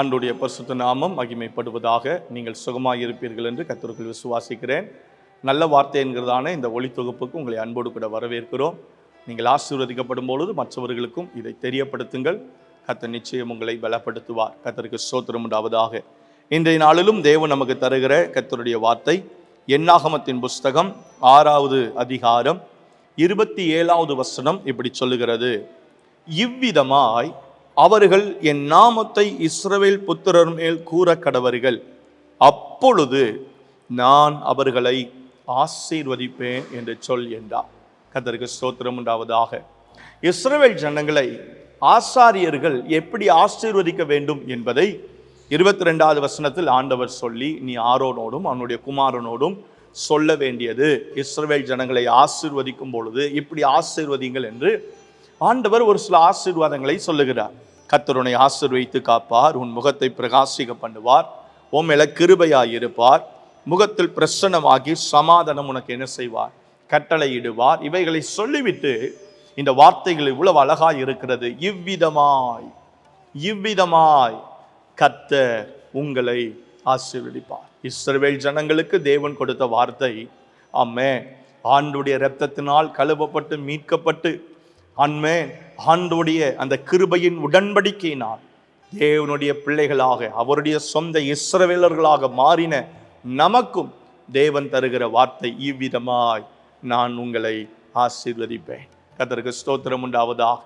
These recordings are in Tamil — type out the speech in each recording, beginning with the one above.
ஆண்டுடைய பரிசுத்த நாமம் மகிமைப்படுவதாக நீங்கள் சுகமாக இருப்பீர்கள் என்று கத்தருக்குள் விசுவாசிக்கிறேன். நல்ல வார்த்தை என்கிறதான இந்த ஒளி தொகுப்புக்கு உங்களை அன்போடு கூட வரவேற்கிறோம். நீங்கள் ஆசீர்வதிக்கப்படும் பொழுது மற்றவர்களுக்கும் இதை தெரியப்படுத்துங்கள். கத்த நிச்சயம் உங்களை பலப்படுத்துவார். கத்தருக்கு சோத்திரம் உண்டாவதாக. இன்றைய நாளிலும் தேவன் நமக்கு தருகிற கத்தருடைய வார்த்தை எண்ணாகமத்தின் புஸ்தகம் ஆறாவது அதிகாரம் இருபத்தி ஏழாவது வசனம் இப்படி சொல்லுகிறது. இவ்விதமாய் அவர்கள் என் நாமத்தை இஸ்ரவேல் புத்திரர் மேல் கூற கடவர்கள். அப்பொழுது நான் அவர்களை ஆசீர்வதிப்பேன் என்று சொல் என்றார். கத்தருக்கு ஸ்தோத்திரம் உண்டாவதாக. இஸ்ரவேல் ஜனங்களை ஆசாரியர்கள் எப்படி ஆசீர்வதிக்க வேண்டும் என்பதை இருபத்தி ரெண்டாவது வசனத்தில் ஆண்டவர் சொல்லி நீ ஆரோனோடும் அவனுடைய குமாரனோடும் சொல்ல வேண்டியது. இஸ்ரவேல் ஜனங்களை ஆசீர்வதிக்கும் பொழுது இப்படி ஆசீர்வதிங்கள் என்று ஆண்டவர் ஒரு சில ஆசீர்வாதங்களை சொல்லுகிறார். கத்தருனை ஆசிர்வைத்து காப்பார் உன் முகத்தை பிரகாசிக்க பண்ணுவார் உன் மேல கிருபையாய் இருப்பார் முகத்தில் பிரசன்னமாகி சமாதானம் உனக்கு என்ன செய்வார்? கட்டளையிடுவார். இவைகளை சொல்லிவிட்டு இந்த வார்த்தைகள் இவ்வளவு அழகாய் இருக்கிறது. இவ்விதமாய் இவ்விதமாய் கத்த உங்களை ஆசீர்வதிப்பார். இஸ்ரவேல் ஜனங்களுக்கு தேவன் கொடுத்த வார்த்தை அம்மே ஆண்டுடைய இரத்தத்தினால் கழுவப்பட்டு மீட்கப்பட்டு அன்மே ஆண்டோடைய அந்த கிருபையின் உடன்படிக்கையினால் தேவனுடைய பிள்ளைகளாக அவருடைய சொந்த இஸ்ரவேலர்களாக மாறின நமக்கும் தேவன் தருகிற வார்த்தை இவ்விதமாய் நான் உங்களை ஆசீர்வதிப்பேன். கதற்கு ஸ்தோத்திரம் உண்டாவதாக.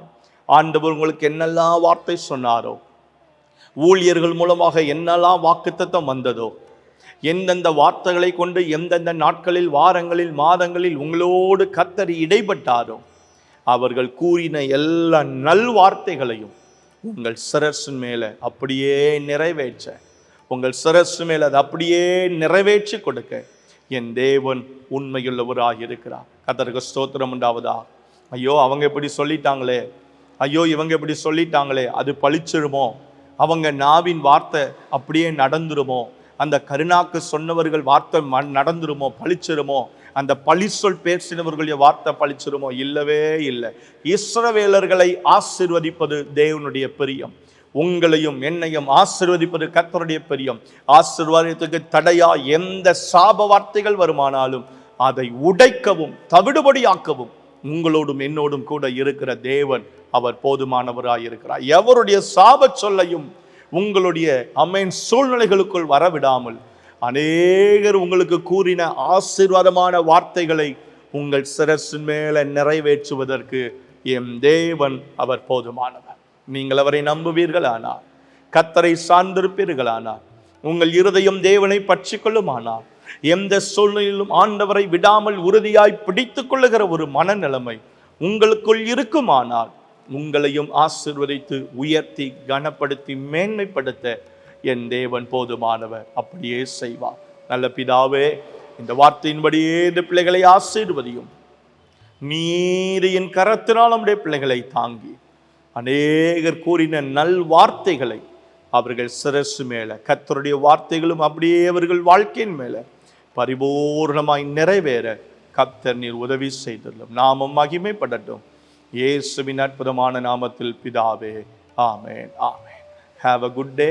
ஆண்டவர் உங்களுக்கு என்னெல்லாம் வார்த்தை சொன்னாரோ? ஊழியர்கள் மூலமாக என்னெல்லாம் வாக்குத்தத்தம் வந்ததோ? எந்தெந்த வார்த்தைகளை கொண்டு எந்தெந்த நாட்களில் வாரங்களில் மாதங்களில் உங்களோடு கத்தரி இடைப்பட்டாரோ? அவர்கள் கூறின எல்லா நல் வார்த்தைகளையும் உங்கள் சிரசின் மேலே அப்படியே நிறைவேற்ற. உங்கள் சிரசு மேலே அதை அப்படியே நிறைவேற்றி கொடுக்க என் தேவன் உண்மையுள்ளவராக இருக்கிறார். கத்தருக்கு ஸ்தோத்திரம் உண்டாவதா? ஐயோ அவங்க இப்படி சொல்லிட்டாங்களே. ஐயோ இவங்க இப்படி சொல்லிட்டாங்களே. அது பழிச்சிருமோ? அவங்க நாவின் வார்த்தை அப்படியே நடந்துருமோ? அந்த கருணாக்கு சொன்னவர்கள் வார்த்தை நடந்துருமோ? பழிச்சிருமோ? அந்த பழிச்சொல் பேசினவர்களுடைய வார்த்தை பளிச்சிருமோ இல்லவே இல்லை. இஸ்ரவேலர்களை ஆசிர்வதிப்பது தேவனுடைய பிரியம். உங்களையும் என்னையும் ஆசிர்வதிப்பது கத்தருடைய பிரியம். ஆசிர்வாதத்துக்கு தடையா எந்த சாப வார்த்தைகள் வருமானாலும் அதை உடைக்கவும் தவிடுபடியாக்கவும் உங்களோடும் என்னோடும் கூட இருக்கிற தேவன் அவர் போதுமானவராக இருக்கிறார் எவருடைய சாப சொல்லையும் உங்களுடைய அமேன் சூழ்நிலைகளுக்குள் வரவிடாமல் அநேகர் உங்களுக்கு கூறின ஆசீர்வாதமான வார்த்தைகளை உங்கள் சிரசின் மேலே நிறைவேற்றுவதற்கு என் தேவன் அவர் போதுமானவர். நீங்கள் அவரை நம்புவீர்களானால் கத்தரை சார்ந்திருப்பீர்களானால் உங்கள் இருதயம் தேவனை பற்றி கொள்ளுமானால் எந்த சூழ்நிலையிலும் ஆண்டவரை விடாமல் உறுதியாய் பிடித்து கொள்ளுகிற ஒரு மனநிலைமை உங்களுக்குள் இருக்குமானால் உங்களையும் ஆசிர்வதித்து உயர்த்தி கனப்படுத்தி மேன்மைப்படுத்த என் தேவன் போதுமானவர் அப்படியே செய்வார் நல்ல பிதாவே இந்த வார்த்தையின்படியே இந்த பிள்ளைகளை ஆசீர்வதியும். நீர் என் கரத்தினால் நம்முடைய பிள்ளைகளை தாங்கி. அநேகர் கூறின நல் வார்த்தைகளை அவர்கள் சிரசு மேலே கத்தருடைய வார்த்தைகளும் அப்படியே அவர்கள் வாழ்க்கையின் மேலே பரிபூர்ணமாய் நிறைவேற கத்தர் நீர் உதவி செய்துள்ளோம் நாமம் மகிமைப்படட்டும். இயேசுவின் அற்புதமான நாமத்தில் பிதாவே ஆமேன் ஆமேன். Have a good day